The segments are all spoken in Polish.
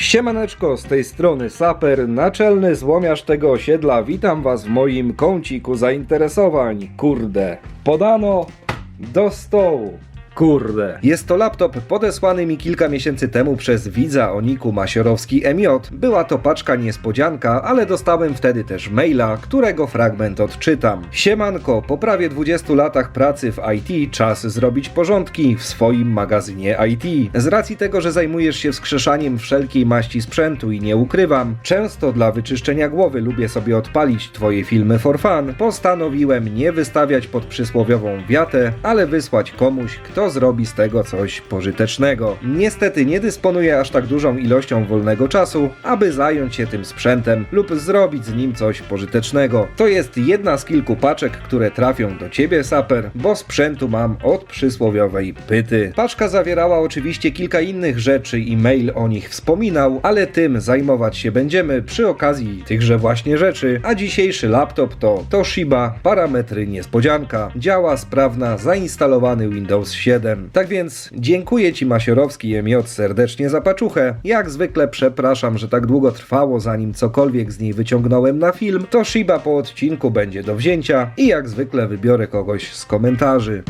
Siemaneczko, z tej strony Saper, naczelny złomiarz tego osiedla. Witam was w moim kąciku zainteresowań. Kurde. Podano do stołu. Kurde. Jest to laptop podesłany mi kilka miesięcy temu przez widza o niku Masiorowski MJ. Była to paczka niespodzianka, ale dostałem wtedy też maila, którego fragment odczytam. Siemanko, po prawie 20 latach pracy w IT czas zrobić porządki w swoim magazynie IT. Z racji tego, że zajmujesz się wskrzeszaniem wszelkiej maści sprzętu i nie ukrywam, często dla wyczyszczenia głowy lubię sobie odpalić twoje filmy for fun, postanowiłem nie wystawiać pod przysłowiową wiatę, ale wysłać komuś, kto zrobi z tego coś pożytecznego. Niestety nie dysponuję aż tak dużą ilością wolnego czasu, aby zająć się tym sprzętem lub zrobić z nim coś pożytecznego. To jest jedna z kilku paczek, które trafią do ciebie, Saper, bo sprzętu mam od przysłowiowej pyty. Paczka zawierała oczywiście kilka innych rzeczy i mail o nich wspominał, ale tym zajmować się będziemy przy okazji tychże właśnie rzeczy, a dzisiejszy laptop to Toshiba, parametry niespodzianka, działa sprawna, zainstalowany Windows 7. Tak więc dziękuję Ci Masiorowski MJ serdecznie za paczuchę. Jak zwykle przepraszam, że tak długo trwało zanim cokolwiek z niej wyciągnąłem na film. Toshiba po odcinku będzie do wzięcia i jak zwykle wybiorę kogoś z komentarzy.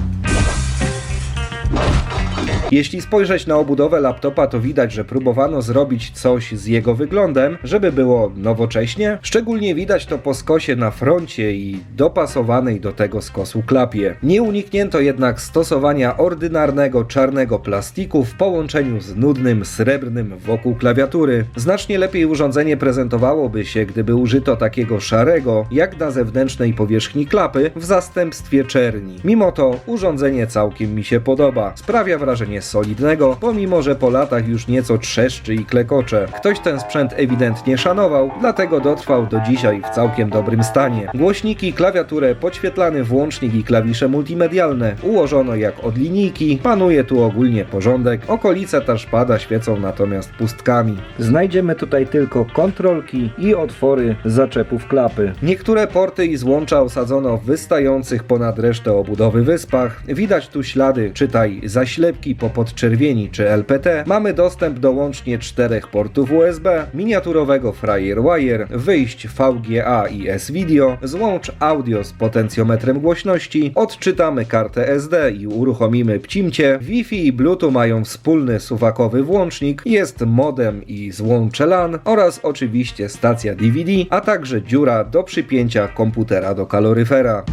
Jeśli spojrzeć na obudowę laptopa, to widać, że próbowano zrobić coś z jego wyglądem, żeby było nowocześnie. Szczególnie widać to po skosie na froncie i dopasowanej do tego skosu klapie. Nie uniknięto jednak stosowania ordynarnego czarnego plastiku w połączeniu z nudnym srebrnym wokół klawiatury. Znacznie lepiej urządzenie prezentowałoby się, gdyby użyto takiego szarego, jak na zewnętrznej powierzchni klapy, w zastępstwie czerni. Mimo to urządzenie całkiem mi się podoba. Sprawia wrażenie solidnego, pomimo że po latach już nieco trzeszczy i klekocze. Ktoś ten sprzęt ewidentnie szanował, dlatego dotrwał do dzisiaj w całkiem dobrym stanie. Głośniki, klawiaturę, podświetlany włącznik i klawisze multimedialne ułożono jak od linijki, panuje tu ogólnie porządek, okolice touchpada świecą natomiast pustkami. Znajdziemy tutaj tylko kontrolki i otwory zaczepów klapy. Niektóre porty i złącza osadzono w wystających ponad resztę obudowy wyspach. Widać tu ślady, czytaj, zaślepki po podczerwieni czy LPT. Mamy dostęp do łącznie czterech portów USB, miniaturowego Firewire, wyjść VGA i S-Video, złącz audio z potencjometrem głośności, odczytamy kartę SD i uruchomimy pcimcie. Wi-Fi i Bluetooth mają wspólny suwakowy włącznik, jest modem i złącze LAN oraz oczywiście stacja DVD, a także dziura do przypięcia komputera do kaloryfera.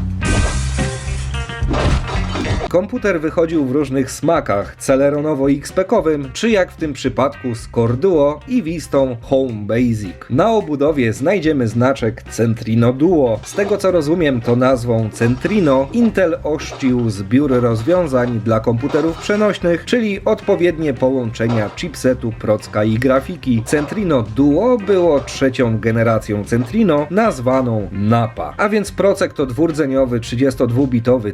Komputer wychodził w różnych smakach, celeronowo-XP-kowym, czy jak w tym przypadku z Core Duo i Vistą Home Basic. Na obudowie znajdziemy znaczek Centrino Duo. Z tego co rozumiem to nazwą Centrino Intel ościł zbiór rozwiązań dla komputerów przenośnych, czyli odpowiednie połączenia chipsetu, procka i grafiki. Centrino Duo było trzecią generacją Centrino, nazwaną NAPA. A więc procek to dwurdzeniowy 32-bitowy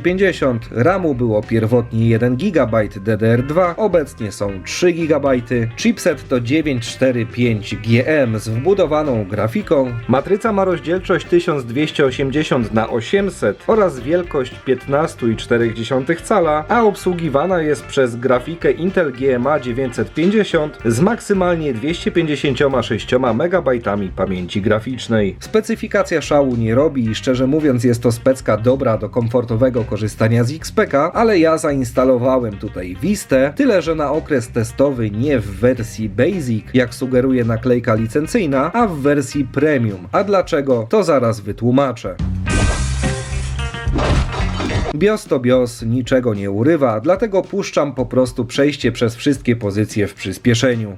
T2250, RAMu było pierwotnie 1 GB DDR2, obecnie są 3 GB, chipset to 945GM z wbudowaną grafiką, matryca ma rozdzielczość 1280 na 800 oraz wielkość 15,4 cala, a obsługiwana jest przez grafikę Intel GMA 950 z maksymalnie 256 MB pamięci graficznej. Specyfikacja szału nie robi i szczerze mówiąc jest to specka dobra do komfortowego korzystania z XPK, ale ja zainstalowałem tutaj Vistę, tyle że na okres testowy nie w wersji Basic, jak sugeruje naklejka licencyjna, a w wersji Premium. A dlaczego? To zaraz wytłumaczę. BIOS to BIOS, niczego nie urywa, dlatego puszczam po prostu przejście przez wszystkie pozycje w przyspieszeniu.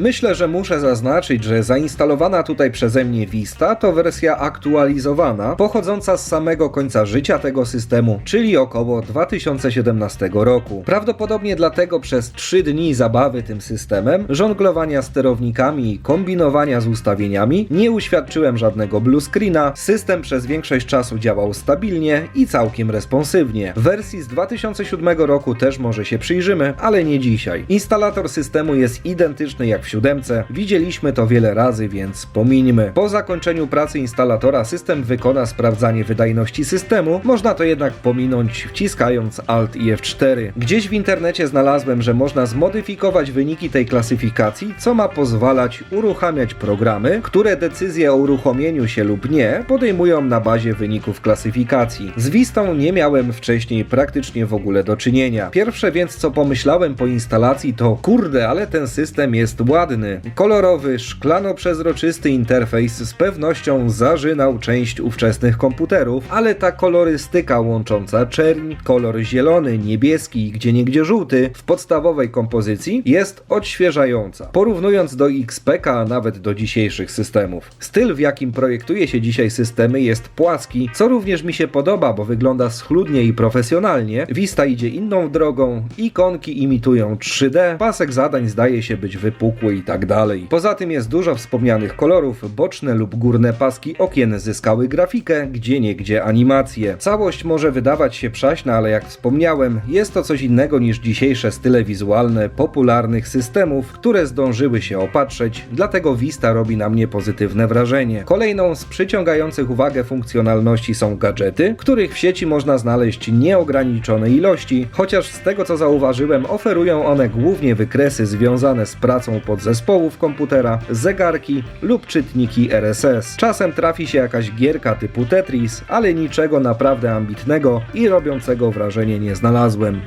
Myślę, że muszę zaznaczyć, że zainstalowana tutaj przeze mnie Vista to wersja aktualizowana, pochodząca z samego końca życia tego systemu, czyli około 2017 roku. Prawdopodobnie dlatego przez 3 dni zabawy tym systemem, żonglowania sterownikami i kombinowania z ustawieniami nie uświadczyłem żadnego blue screena, system przez większość czasu działał stabilnie i całkiem responsywnie. Wersji z 2007 roku też może się przyjrzymy, ale nie dzisiaj. Instalator systemu jest identyczny jak w siódemce. Widzieliśmy to wiele razy, więc pomińmy. Po zakończeniu pracy instalatora system wykona sprawdzanie wydajności systemu, można to jednak pominąć wciskając Alt i F4. Gdzieś w internecie znalazłem, że można zmodyfikować wyniki tej klasyfikacji, co ma pozwalać uruchamiać programy, które decyzje o uruchomieniu się lub nie podejmują na bazie wyników klasyfikacji. Z Vistą nie miałem wcześniej praktycznie w ogóle do czynienia. Pierwsze więc co pomyślałem po instalacji to kurde, ale ten system jest ładny. Kolorowy, szklano-przezroczysty interfejs z pewnością zażynał część ówczesnych komputerów, ale ta kolorystyka łącząca czerń, kolor zielony, niebieski i gdzieniegdzie żółty w podstawowej kompozycji jest odświeżająca. Porównując do XPK, a nawet do dzisiejszych systemów. Styl w jakim projektuje się dzisiaj systemy jest płaski, co również mi się podoba, bo wygląda schludnie i profesjonalnie. Vista idzie inną drogą, ikonki imitują 3D, pasek zadań zdaje się być wypukły i tak dalej. Poza tym jest dużo wspomnianych kolorów, boczne lub górne paski okien zyskały grafikę, gdzie niegdzie animacje. Całość może wydawać się przaśna, ale jak wspomniałem, jest to coś innego niż dzisiejsze style wizualne popularnych systemów, które zdążyły się opatrzeć, dlatego Vista robi na mnie pozytywne wrażenie. Kolejną z przyciągających uwagę funkcjonalności są gadżety, których w sieci można znaleźć nieograniczone ilości, chociaż z tego co zauważyłem oferują one głównie wykresy związane z pracą podzespołów komputera, zegarki lub czytniki RSS. Czasem trafi się jakaś gierka typu Tetris, ale niczego naprawdę ambitnego i robiącego wrażenie nie znalazłem.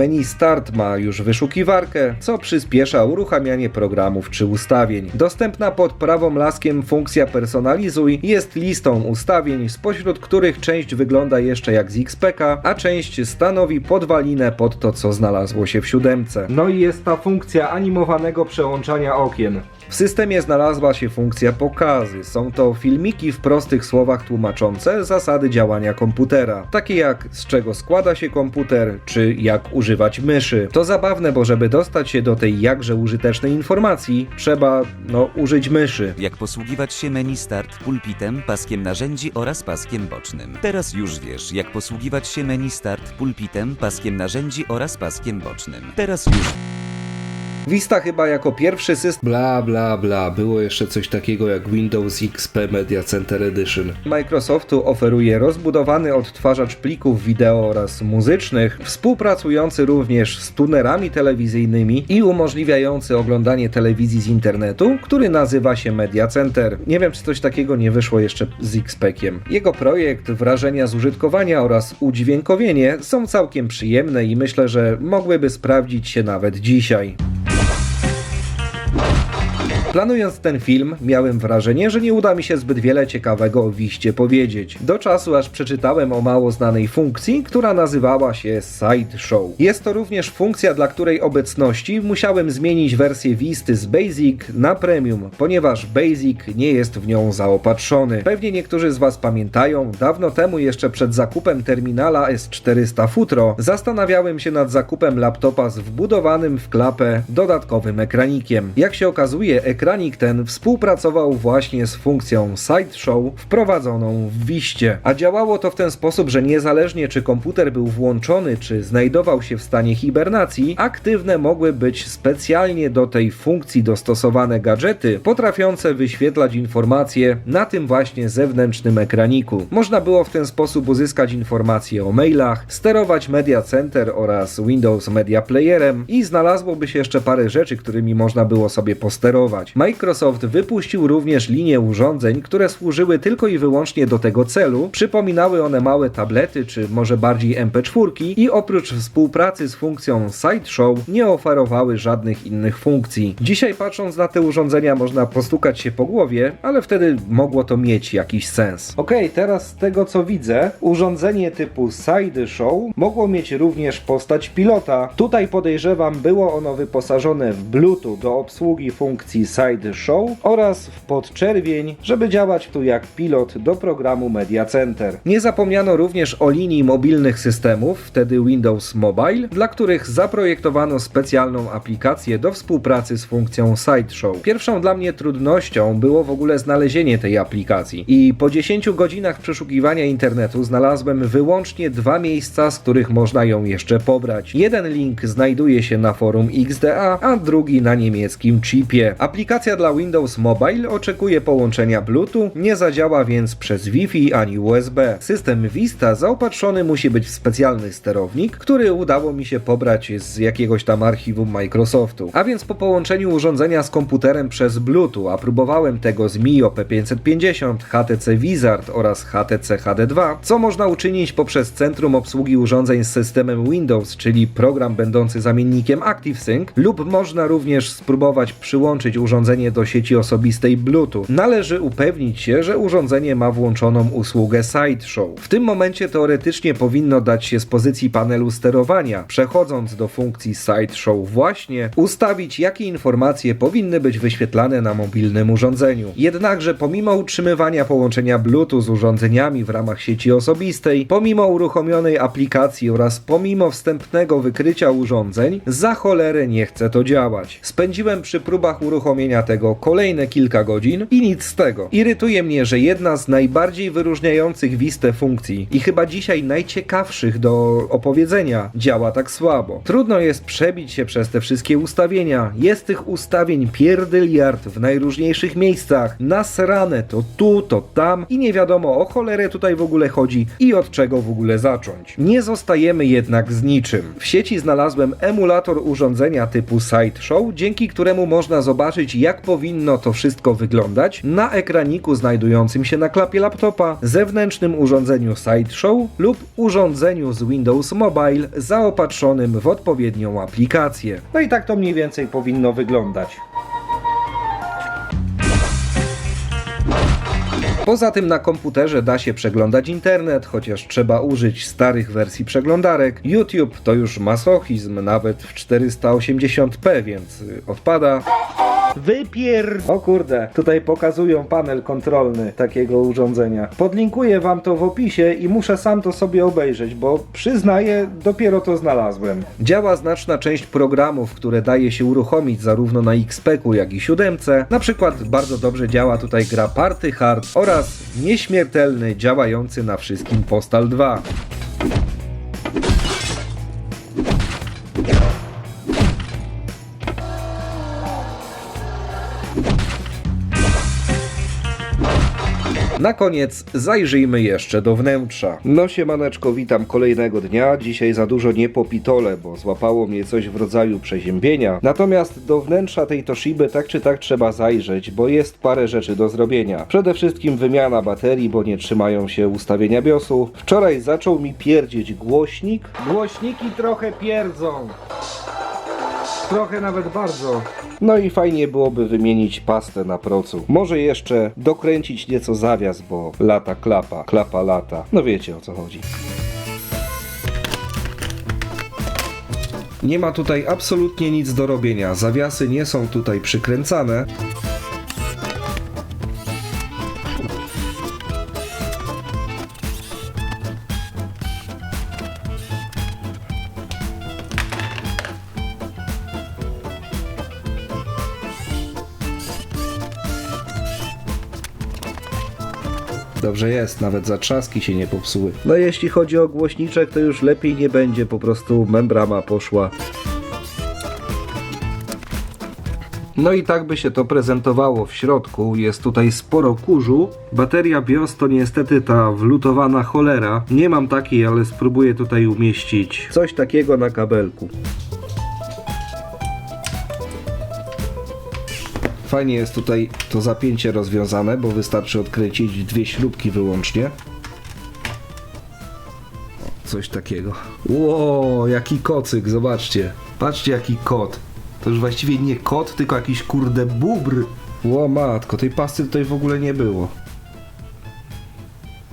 Menu Start ma już wyszukiwarkę, co przyspiesza uruchamianie programów czy ustawień. Dostępna pod prawą laskiem funkcja Personalizuj jest listą ustawień, spośród których część wygląda jeszcze jak z XPK, a część stanowi podwalinę pod to, co znalazło się w siódemce. No i jest ta funkcja animowanego przełączania okien. W systemie znalazła się funkcja pokazy. Są to filmiki w prostych słowach tłumaczące zasady działania komputera, takie jak z czego składa się komputer, czy jak używać myszy. To zabawne, bo żeby dostać się do tej jakże użytecznej informacji, trzeba, no, użyć myszy. Jak posługiwać się menu Start pulpitem, paskiem narzędzi oraz paskiem bocznym. Teraz już wiesz, jak posługiwać się menu Start pulpitem, paskiem narzędzi oraz paskiem bocznym. Teraz już Vista chyba jako pierwszy system. Bla, bla, bla. Było jeszcze coś takiego jak Windows XP Media Center Edition. Microsoftu oferuje rozbudowany odtwarzacz plików wideo oraz muzycznych, współpracujący również z tunerami telewizyjnymi i umożliwiający oglądanie telewizji z internetu, który nazywa się Media Center. Nie wiem, czy coś takiego nie wyszło jeszcze z XP-kiem. Jego projekt, wrażenia z użytkowania oraz udźwiękowienie są całkiem przyjemne i myślę, że mogłyby sprawdzić się nawet dzisiaj. Planując ten film, miałem wrażenie, że nie uda mi się zbyt wiele ciekawego o Wiście powiedzieć. Do czasu, aż przeczytałem o mało znanej funkcji, która nazywała się Sideshow. Jest to również funkcja, dla której obecności musiałem zmienić wersję Wisty z Basic na Premium, ponieważ Basic nie jest w nią zaopatrzony. Pewnie niektórzy z Was pamiętają, dawno temu jeszcze przed zakupem terminala S400 Futro zastanawiałem się nad zakupem laptopa z wbudowanym w klapę dodatkowym ekranikiem. Jak się okazuje, ekranik ten współpracował właśnie z funkcją Sideshow wprowadzoną w Wiście. A działało to w ten sposób, że niezależnie czy komputer był włączony, czy znajdował się w stanie hibernacji, aktywne mogły być specjalnie do tej funkcji dostosowane gadżety, potrafiące wyświetlać informacje na tym właśnie zewnętrznym ekraniku. Można było w ten sposób uzyskać informacje o mailach, sterować Media Center oraz Windows Media Playerem i znalazłoby się jeszcze parę rzeczy, którymi można było sobie posterować. Microsoft wypuścił również linię urządzeń, które służyły tylko i wyłącznie do tego celu. Przypominały one małe tablety, czy może bardziej MP4 i oprócz współpracy z funkcją Sideshow nie oferowały żadnych innych funkcji. Dzisiaj patrząc na te urządzenia można postukać się po głowie, ale wtedy mogło to mieć jakiś sens. Ok, teraz z tego co widzę, urządzenie typu Sideshow mogło mieć również postać pilota. Tutaj podejrzewam było ono wyposażone w Bluetooth do obsługi funkcji Side Show oraz w podczerwień, żeby działać tu jak pilot do programu Media Center. Nie zapomniano również o linii mobilnych systemów, wtedy Windows Mobile, dla których zaprojektowano specjalną aplikację do współpracy z funkcją Sideshow. Pierwszą dla mnie trudnością było w ogóle znalezienie tej aplikacji i po 10 godzinach przeszukiwania internetu znalazłem wyłącznie dwa miejsca, z których można ją jeszcze pobrać. Jeden link znajduje się na forum XDA, a drugi na niemieckim chipie. Aplikacja dla Windows Mobile oczekuje połączenia Bluetooth, nie zadziała więc przez Wi-Fi ani USB. System Vista zaopatrzony musi być w specjalny sterownik, który udało mi się pobrać z jakiegoś tam archiwum Microsoftu. A więc po połączeniu urządzenia z komputerem przez Bluetooth, a próbowałem tego z Mi P550, HTC Wizard oraz HTC HD2, co można uczynić poprzez Centrum Obsługi Urządzeń z systemem Windows, czyli program będący zamiennikiem ActiveSync, lub można również spróbować przyłączyć urządzenie do sieci osobistej Bluetooth. Należy upewnić się, że urządzenie ma włączoną usługę Sideshow. W tym momencie teoretycznie powinno dać się z pozycji panelu sterowania, przechodząc do funkcji Sideshow właśnie, ustawić jakie informacje powinny być wyświetlane na mobilnym urządzeniu. Jednakże pomimo utrzymywania połączenia Bluetooth z urządzeniami w ramach sieci osobistej, pomimo uruchomionej aplikacji oraz pomimo wstępnego wykrycia urządzeń, za cholerę nie chce to działać. Spędziłem przy próbach uruchomienia tego kolejne kilka godzin i nic z tego. Irytuje mnie, że jedna z najbardziej wyróżniających Wistę funkcji i chyba dzisiaj najciekawszych do opowiedzenia działa tak słabo. Trudno jest przebić się przez te wszystkie ustawienia. Jest tych ustawień pierdyliard w najróżniejszych miejscach. Nasrane to tu, to tam i nie wiadomo o cholerę tutaj w ogóle chodzi i od czego w ogóle zacząć. Nie zostajemy jednak z niczym. W sieci znalazłem emulator urządzenia typu Sideshow, dzięki któremu można zobaczyć jak powinno to wszystko wyglądać na ekraniku znajdującym się na klapie laptopa, zewnętrznym urządzeniu Sideshow lub urządzeniu z Windows Mobile zaopatrzonym w odpowiednią aplikację. No i tak to mniej więcej powinno wyglądać. Poza tym na komputerze da się przeglądać internet, chociaż trzeba użyć starych wersji przeglądarek. YouTube to już masochizm, nawet w 480p, więc y, odpada. Wypier... O kurde, tutaj pokazują panel kontrolny takiego urządzenia. Podlinkuję wam to w opisie i muszę sam to sobie obejrzeć, bo przyznaję, dopiero to znalazłem. Działa znaczna część programów, które daje się uruchomić zarówno na XP-ku, jak i 7. Na przykład bardzo dobrze działa tutaj gra Party Hard oraz nieśmiertelny, działający na wszystkim Postal 2. Na koniec zajrzyjmy jeszcze do wnętrza. No siemaneczko, witam kolejnego dnia. Dzisiaj za dużo nie popitole, bo złapało mnie coś w rodzaju przeziębienia. Natomiast do wnętrza tej Toshiby tak czy tak trzeba zajrzeć, bo jest parę rzeczy do zrobienia. Przede wszystkim wymiana baterii, bo nie trzymają się ustawienia BIOSu. Wczoraj zaczął mi pierdzieć głośnik. Głośniki trochę pierdzą. Trochę nawet bardzo. No i fajnie byłoby wymienić pastę na procu. Może jeszcze dokręcić nieco zawias, bo lata klapa, klapa lata. No wiecie o co chodzi. Nie ma tutaj absolutnie nic do robienia. Zawiasy nie są tutaj przykręcane. Dobrze jest, nawet zatrzaski się nie popsuły. No jeśli chodzi o głośniczek, to już lepiej nie będzie, po prostu membrama poszła. No i tak by się to prezentowało w środku. Jest tutaj sporo kurzu. Bateria BIOS to niestety ta wlutowana cholera. Nie mam takiej, ale spróbuję tutaj umieścić coś takiego na kabelku. Fajnie jest tutaj to zapięcie rozwiązane, bo wystarczy odkręcić dwie śrubki wyłącznie. Coś takiego. Ło, jaki kocyk, zobaczcie. Patrzcie jaki kot. To już właściwie nie kot, tylko jakiś kurde bubr. Ło matko, tej pasty tutaj w ogóle nie było.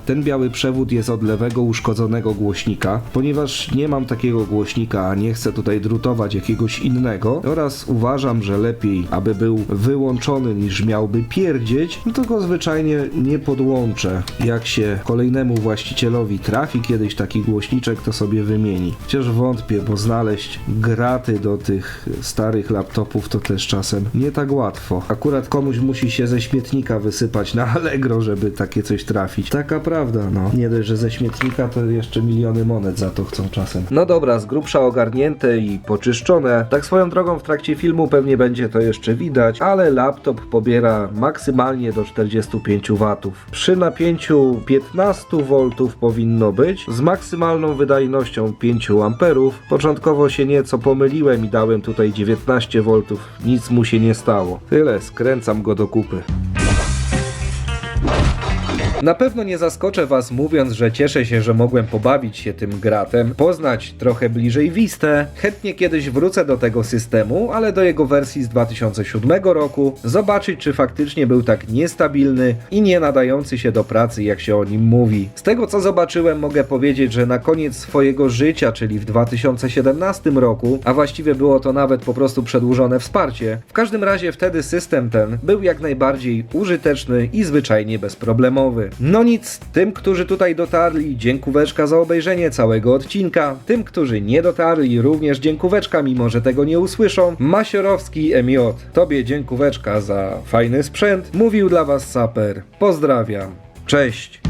Ten biały przewód jest od lewego uszkodzonego głośnika. Ponieważ nie mam takiego głośnika, a nie chcę tutaj drutować jakiegoś innego oraz uważam, że lepiej, aby był wyłączony niż miałby pierdzieć, no to go zwyczajnie nie podłączę. Jak się kolejnemu właścicielowi trafi kiedyś taki głośniczek, to sobie wymieni. Chociaż wątpię, bo znaleźć graty do tych starych laptopów to też czasem nie tak łatwo. Akurat komuś musi się ze śmietnika wysypać na Allegro, żeby takie coś trafić. Taka prawda, no. Nie dość, że ze śmietnika to jeszcze miliony monet za to chcą czasem. No dobra, z grubsza ogarnięte i poczyszczone. Tak swoją drogą w trakcie filmu pewnie będzie to jeszcze widać, ale laptop pobiera maksymalnie do 45 W. Przy napięciu 15 V powinno być, z maksymalną wydajnością 5 A. Początkowo się nieco pomyliłem i dałem tutaj 19 V. Nic mu się nie stało. Tyle, skręcam go do kupy. Na pewno nie zaskoczę Was mówiąc, że cieszę się, że mogłem pobawić się tym gratem, poznać trochę bliżej Vistę. Chętnie kiedyś wrócę do tego systemu, ale do jego wersji z 2007 roku, zobaczyć czy faktycznie był tak niestabilny i nie nadający się do pracy, jak się o nim mówi. Z tego co zobaczyłem, mogę powiedzieć, że na koniec swojego życia, czyli w 2017 roku, a właściwie było to nawet po prostu przedłużone wsparcie, w każdym razie wtedy system ten był jak najbardziej użyteczny i zwyczajnie bezproblemowy. No nic, tym, którzy tutaj dotarli, dziękóweczka za obejrzenie całego odcinka. Tym, którzy nie dotarli, również dziękóweczka, mimo że tego nie usłyszą. Masiorowski MJ, tobie dziękóweczka za fajny sprzęt. Mówił dla was Saper. Pozdrawiam. Cześć.